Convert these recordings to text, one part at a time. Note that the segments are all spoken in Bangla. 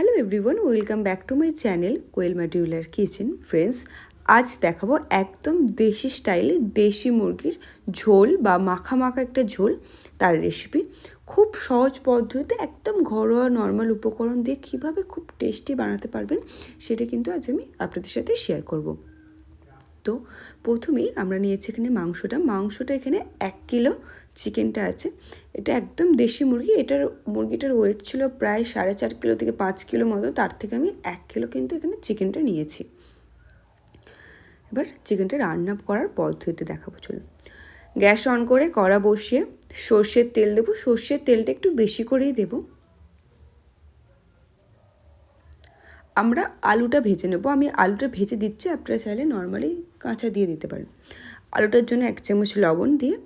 Hello everyone welcome back to my channel Koyel modular kitchen friends আজ দেখাবো একদম দেশি স্টাইলে দেশি মুরগির ঝোল বা মাখা মাখা একটা ঝোল, তার রেসিপি খুব সহজ পদ্ধতিতে একদম ঘরোয়া নর্মাল উপকরণ দিয়ে কীভাবে খুব টেস্টি বানাতে পারবেন, সেটা কিন্তু আজ আমি আপনাদের সাথে শেয়ার করব। তো প্রথমেই আমরা নিয়েছি এখানে মাংসটা। মাংসটা এখানে এক কিলো চিকেনটা আছে। এটা একদম দেশি মুরগি। এটার মুরগিটার ওয়েট ছিল প্রায় সাড়ে চার কিলো থেকে পাঁচ কিলো মতো। তার থেকে আমি এক কিলো কিন্তু এখানে চিকেনটা নিয়েছি। এবার চিকেনটা রান্না করার পদ্ধতি দেখাবো। চলুন। গ্যাস অন করে কড়া বসিয়ে সর্ষের তেল দেবো। সর্ষের তেলটা একটু বেশি করেই দেবো। আমরা আলুটা ভেজে নেব। আমি আলুটা ভেজে দিচ্ছি, আপনারা চাইলে নর্মালি কাঁচা দিয়ে দিতে পারেন। আলুটার জন্য এক চামচ লবণ দিয়ে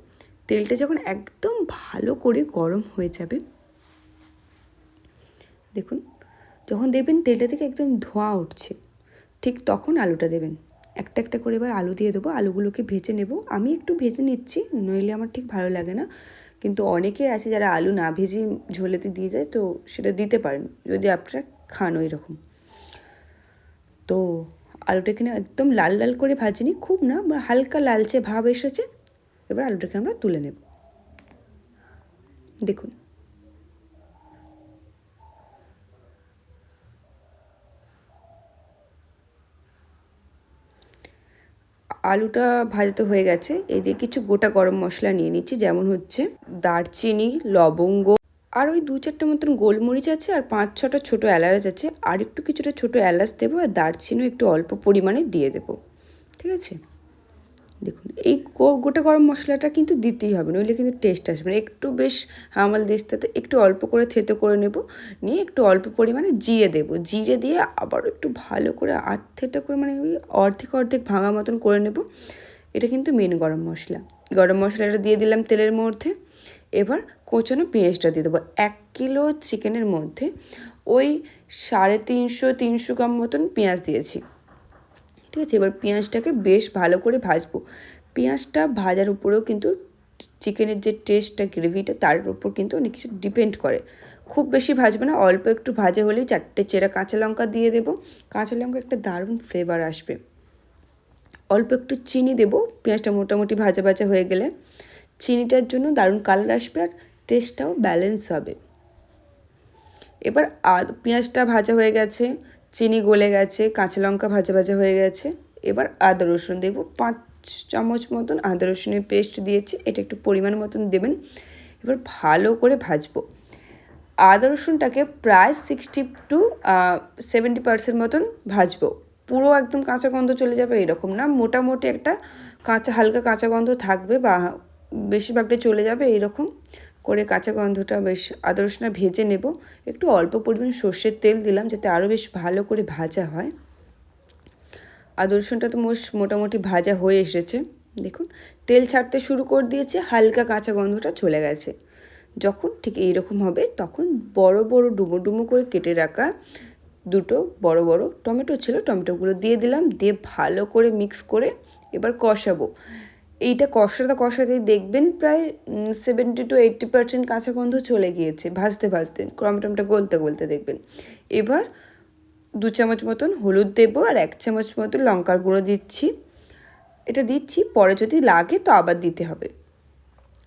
তেলটা যখন একদম ভালো করে গরম হয়ে যাবে, দেখুন, যখন দেখবেন তেলটা থেকে একদম ধোঁয়া উঠছে, ঠিক তখন আলুটা দেবেন। একটা একটা করে এবার আলু দিয়ে দেবো, আলুগুলোকে ভেজে নেব। আমি একটু ভেজে নিচ্ছি, নইলে আমার ঠিক ভালো লাগে না। কিন্তু অনেকে আছে যারা আলু না ভেজে ঝোলেতে দিয়ে যায়, তো সেটা দিতে পারেন, যদি আপনারা খান ওই রকম তো আলুটা এখানে একদম লাল লাল করে ভাজিনি, খুব না হালকা লালচে ভাব এসেছে। এবার আলুটাকে আমরা তুলে নেব। দেখুন। আলুটা ভাজতে হয়ে গেছে। এই দিয়ে কিছু গোটা গরম মশলা নিয়ে নিচ্ছি, যেমন হচ্ছে দারচিনি, লবঙ্গ আর ওই দু চারটে মতন গোলমরিচ আছে আর পাঁচ ছটা ছোটো এলাচ আছে। আর একটু কিছুটা ছোটো এলাচ দেবো আর দারচিনিও একটু অল্প পরিমাণে দিয়ে দেবো। ঠিক আছে? দেখুন, এই গোটা গরম মশলাটা কিন্তু দিতেই হবে, নইলে কিন্তু টেস্ট আসবে না। একটু বেশ হামাল দিস্তাতে একটু অল্প করে থেতে করে নেব, নিয়ে একটু অল্প পরিমাণে জিরে দেব। জিরে দিয়ে আবারও একটু ভালো করে থেতে করে মানে ওই অর্ধেক অর্ধেক ভাঙা মতন করে নেব। এটা কিন্তু মেন গরম মশলা। গরম মশলাটা দিয়ে দিলাম তেলের মধ্যে। এবার কোচানো পেঁয়াজটা দিয়ে দেবো। এক কিলো চিকেনের মধ্যে ওই সাড়ে তিনশো তিনশো গ্রাম মতন পেঁয়াজ দিয়েছি। ঠিক আছে? এবার পেঁয়াজটাকে বেশ ভালো করে ভাজবো। পেঁয়াজটা ভাজার উপরেও কিন্তু চিকেনের যে টেস্টটা গ্রেভিটা তার উপর কিন্তু অনেক কিছু ডিপেন্ড করে। খুব বেশি ভাজবে না, অল্প একটু ভাজা হলেই চারটে চেরা কাঁচা লঙ্কা দিয়ে দেবো। কাঁচা লঙ্কা একটা দারুণ ফ্লেভার আসবে। অল্প একটু চিনি দেবো, পেঁয়াজটা মোটামুটি ভাজা ভাজা হয়ে গেলে। চিনিটার জন্য দারুণ কালার আসবে আর টেস্টটাও ব্যালেন্স হবে। এবার পেঁয়াজটা ভাজা হয়ে গেছে, চিনি গলে গেছে, কাঁচা লঙ্কা ভাজা ভাজা হয়ে গেছে, এবার আদা রসুন দেবো। পাঁচ চামচ মতন আদা রসুনের পেস্ট দিয়েছি, এটা একটু পরিমাণ মতন দেবেন। এবার ভালো করে ভাজবো। আদা রসুনটাকে প্রায় সিক্সটি টু সেভেন্টি পার্সেন্ট মতন ভাজবো। পুরো একদম কাঁচা গন্ধ চলে যাবে এরকম না, মোটামুটি একটা কাঁচা, হালকা কাঁচা গন্ধ থাকবে বা বেশিরভাগটা চলে যাবে এইরকম করে কাঁচা গন্ধটা বেশ আদা রসুনটা ভেজে নেব। একটু অল্প পরিমাণ সর্ষের তেল দিলাম যাতে আরও বেশ ভালো করে ভাজা হয়। আদা রসুনটা তো মোশ মোটামুটি ভাজা হয়ে এসেছে। দেখুন, তেল ছাড়তে শুরু করে দিয়েছে, হালকা কাঁচা গন্ধটা চলে গেছে। যখন ঠিক এইরকম হবে, তখন বড় বড় ডুমো ডুমো করে কেটে রাখা দুটো বড় বড় টমেটো ছিল, টমেটোগুলো দিয়ে দিলাম, দিয়ে ভালো করে মিক্স করে এবার কষাবো। এইটা কষাতে কষাতেই দেখবেন প্রায় সেভেন্টি টু এইট্টি পার্সেন্ট কাঁচা গন্ধ চলে গিয়েছে, ভাজতে ভাজতে টমেটোটা গলতে গলতে দেখবেন। এবার দু চামচ মতন হলুদ দেবো আর এক চামচ মতন লঙ্কার গুঁড়ো দিচ্ছি। এটা দিচ্ছি, পরে যদি লাগে তো আবার দিতে হবে।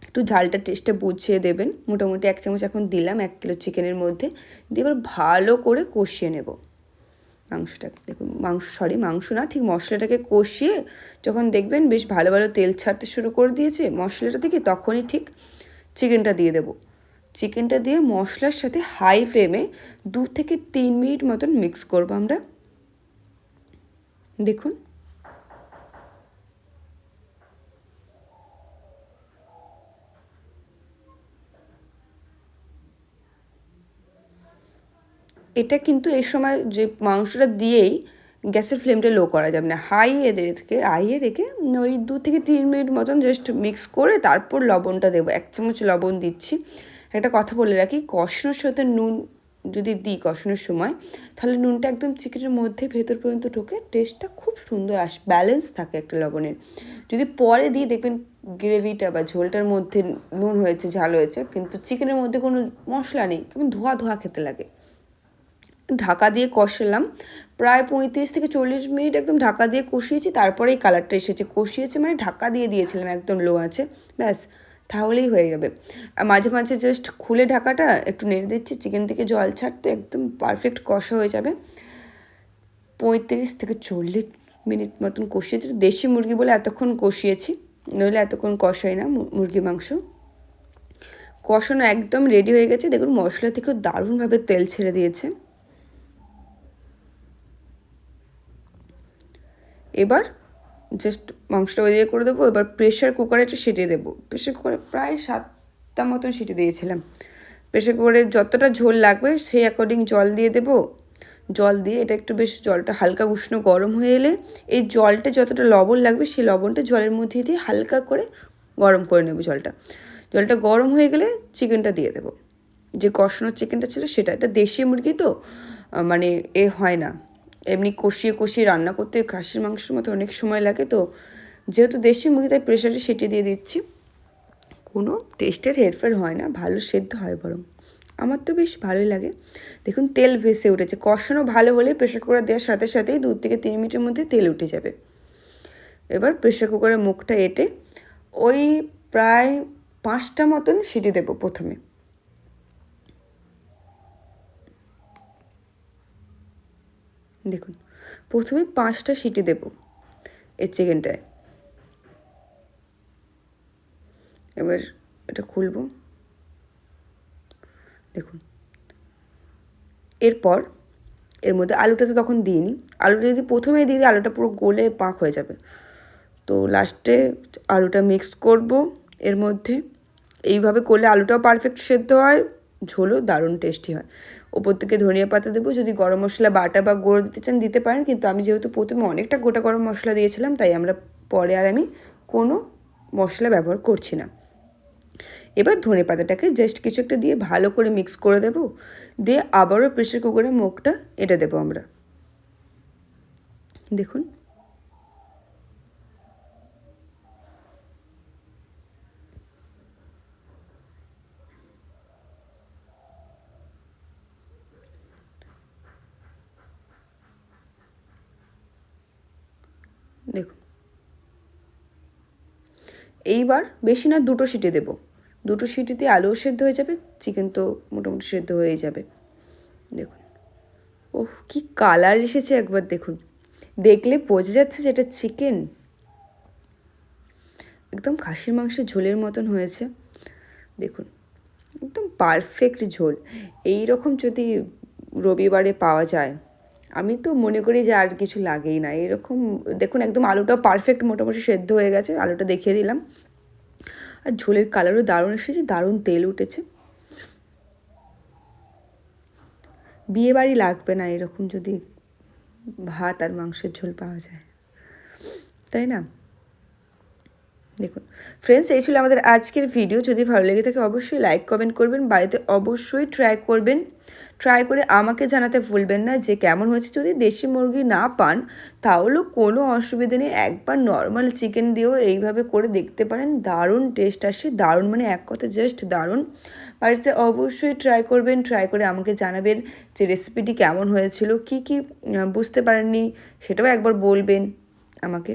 একটু ঝালটা টেস্টটা বুঝিয়ে দেবেন। মোটামুটি এক চামচ এখন দিলাম, এক কিলো চিকেনের মধ্যে। দিয়ে এবার ভালো করে কষিয়ে নেব। মাংসটাকে দেখুন, মাংস সরি মাংস না, ঠিক মশলাটাকে কষিয়ে যখন দেখবেন বেশ ভালো ভালো তেল ছাড়তে শুরু করে দিয়েছে মশলাটা থেকে, তখনই ঠিক চিকেনটা দিয়ে দেবো। চিকেনটা দিয়ে মশলার সাথে হাই ফ্লেমে দু থেকে তিন মিনিট মতন মিক্স করব আমরা। দেখুন এটা কিন্তু এই সময় যে মাংসটা দিয়েই গ্যাসের ফ্লেমটা লো করা যাবে না। হাই রেখে হাইয়ে রেখে ওই দু থেকে তিন মিনিট মতন জাস্ট মিক্স করে তারপর লবণটা দেবো। এক চামচ লবণ দিচ্ছি। একটা কথা বলে রাখি, কষানোর সাথে নুন যদি দিই কষানোর সময়, তাহলে নুনটা একদম চিকেনের মধ্যে ভেতর পর্যন্ত ঢোকে টেস্টটা খুব সুন্দর আস ব্যালেন্স থাকে একটা লবণের। যদি পরে দিয়ে দেখবেন গ্রেভিটা বা ঝোলটার মধ্যে নুন হয়েছে, ঝাল হয়েছে, কিন্তু চিকেনের মধ্যে কোনো মশলা নেই, কেমন ধোয়া ধোয়া খেতে লাগে। ঢাকা দিয়ে কষালাম। প্রায় পঁয়ত্রিশ থেকে চল্লিশ মিনিট একদম ঢাকা দিয়ে কষিয়েছি, তারপরে এই কালারটা এসেছে। কষিয়েছে মানে ঢাকা দিয়ে দিয়েছিলাম, একদম লো আছে। ব্যাস, তাহলেই হয়ে যাবে। আর মাঝে মাঝে জাস্ট খুলে ঢাকাটা, একটু নেড়ে দিচ্ছি চিকেন থেকে জল ছাড়তে একদম পারফেক্ট কষা হয়ে যাবে। পঁয়ত্রিশ থেকে চল্লিশ মিনিট মতন কষিয়েছি। দেশি মুরগি বলে এতক্ষণ কষিয়েছি, নইলে এতক্ষণ কষাই না মুরগি মাংস। কষানো একদম রেডি হয়ে গেছে। দেখুন, মশলা থেকেও দারুণভাবে তেল ছেড়ে দিয়েছে। এবার জাস্ট মাংসটা ওই দিয়ে করে দেবো, এবার প্রেশার কুকারে একটা সিটিয়ে দেবো। প্রেশার কুকারে প্রায় সাতটা মতন সিটি দিয়েছিলাম। প্রেশার কুকারে যতটা ঝোল লাগবে সেই অ্যাকর্ডিং জল দিয়ে দেবো। জল দিয়ে এটা একটু বেশ জলটা হালকা উষ্ণ গরম হয়ে এলে এই জলটা যতটা লবণ লাগবে সেই লবণটা জলের মধ্যে দিয়ে হালকা করে গরম করে নেব জলটা। জলটা গরম হয়ে গেলে চিকেনটা দিয়ে দেবো। যে কষানোর চিকেনটা ছিল সেটা, এটা দেশি মুরগি তো মানে এ হয় না। এমনি কষিয়ে কষিয়ে রান্না করতে খাসির মাংসের মতো অনেক সময় লাগে তো। যেহেতু দেশি মুরগি, তাই প্রেশারে সেটি দিয়ে দিচ্ছি। কোনো টেস্টের হেরফের হয় না, ভালো সেদ্ধ হয় বরং। আমার তো বেশ ভালোই লাগে। দেখুন, তেল ভেসে উঠেছে। কষানো ভালো হলে প্রেশার কুকার দেওয়ার সাথে সাথেই দু থেকে তিন মিনিটের মধ্যে তেল উঠে যাবে। এবার প্রেশার কুকারের মুখটা এঁটে ওই প্রায় পাঁচটা মতন সিটি দেবো প্রথমে। দেখুন, প্রথমে পাঁচটা সিটি দেব এই চিকেনটায় এবার এটা খুলবো। দেখুন, এরপর এর মধ্যে আলুটা তো তখন দিইনি। আলুটা যদি প্রথমে দিই আলুটা পুরো গলে পাক হয়ে যাবে। তো লাস্টে আলুটা মিক্স করব। এর মধ্যে এইভাবে করলে আলুটাও পারফেক্ট সেদ্ধ হয়। ঝোলও দারুণ টেস্টি হয়। ওপর থেকে ধনিয়া পাতা দেবো, যদি গরম মশলা বাটা বা গুঁড়ো দিতে চান দিতে পারেন, কিন্তু আমি যেহেতু প্রথমে অনেকটা গোটা গরম মশলা দিয়েছিলাম, তাই আমরা পরে আর আমি কোনো মশলা ব্যবহার করছি না। এবার ধনে পাতাটাকে জাস্ট কিছু একটা দিয়ে ভালো করে মিক্স করে দেবো, দিয়ে আবারও প্রেশার কুকারে মুখটা এটা দেবো আমরা। দেখুন। এইবার বেশি না দুটো সিটি দেবো। দুটো সিটিতে আলুও সেদ্ধ হয়ে যাবে চিকেন তো মোটামুটি সেদ্ধ হয়ে যাবে। দেখুন। ওহ, কি কালার এসেছে একবার দেখুন। দেখলে বোঝা যাচ্ছে যে এটা চিকেন একদম খাসির মাংসের ঝোলের মতন হয়েছে। দেখুন, একদম পারফেক্ট ঝোল। এই রকম যদি রবিবারে পাওয়া যায় আমি তো মনে করি যে আর কিছু লাগেই না। এরকম, দেখুন একদম আলুটা পারফেক্ট মোটামুটি সেদ্ধ হয়ে গেছে, আলুটা দেখিয়ে দিলাম। আর ঝোলের কালারও দারুণ এসেছে, দারুণ তেল উঠেছে। বিয়ে বাড়ি লাগবে না এরকম যদি ভাত আর মাংসের ঝোল পাওয়া যায়। তাই না? দেখুন। ফ্রেন্ডস এই ছিল আমাদের আজকের ভিডিও যদি ভালো লেগে থাকে, অবশ্যই লাইক কমেন্ট করবেন। বাড়িতে অবশ্যই ট্রাই করবেন। ট্রাই করে আমাকে জানাতে ভুলবেন না যে কেমন হয়েছে। যদি দেশি মুরগি না পান তাহলেও কোনো অসুবিধা নেই। একবার নর্মাল চিকেন দিয়েও এইভাবে করে দেখতে পারেন। দারুণ টেস্ট আসে, দারুণ মানে এক কথা জাস্ট দারুণ। বাড়িতে অবশ্যই ট্রাই করবেন ট্রাই করে আমাকে জানাবেন যে রেসিপিটি কেমন হয়েছিল, কি কি বুঝতে পারেননি, সেটাও একবার বলবেন আমাকে।